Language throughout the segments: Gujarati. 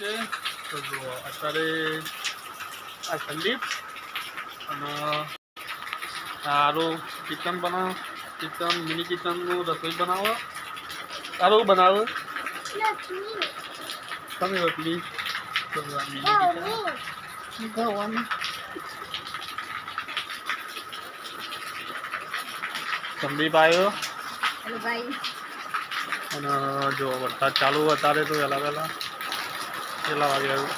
ઓકે તો જો અત્યારે આ સંદીપ અને સારું કિચન બનાવો કિચન મિની કિચનનું રસોઈ બનાવો. સારું બનાવો? તમે રોટલી સંદીપ આવ્યો અને જો વરસાદ ચાલુ અત્યારે તો વહેલા વહેલા. કેટલા વાગે આવ્યું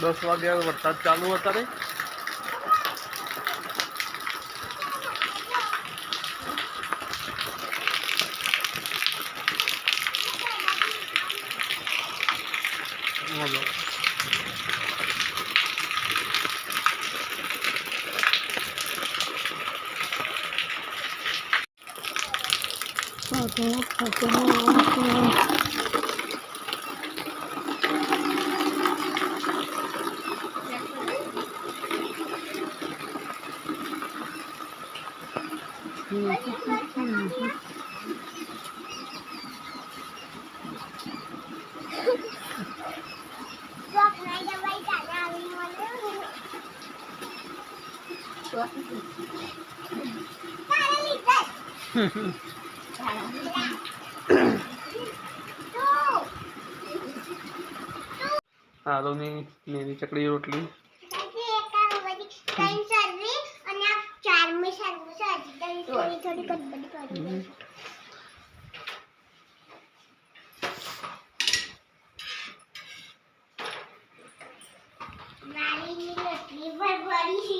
દસ વાગે આવ્યો વરસાદ ચાલુ અત્યારે ขอบคุณขอบคุณมากอืม આદુની મેરી ચકડી રોટલી. મારી રોટલી પર જઈ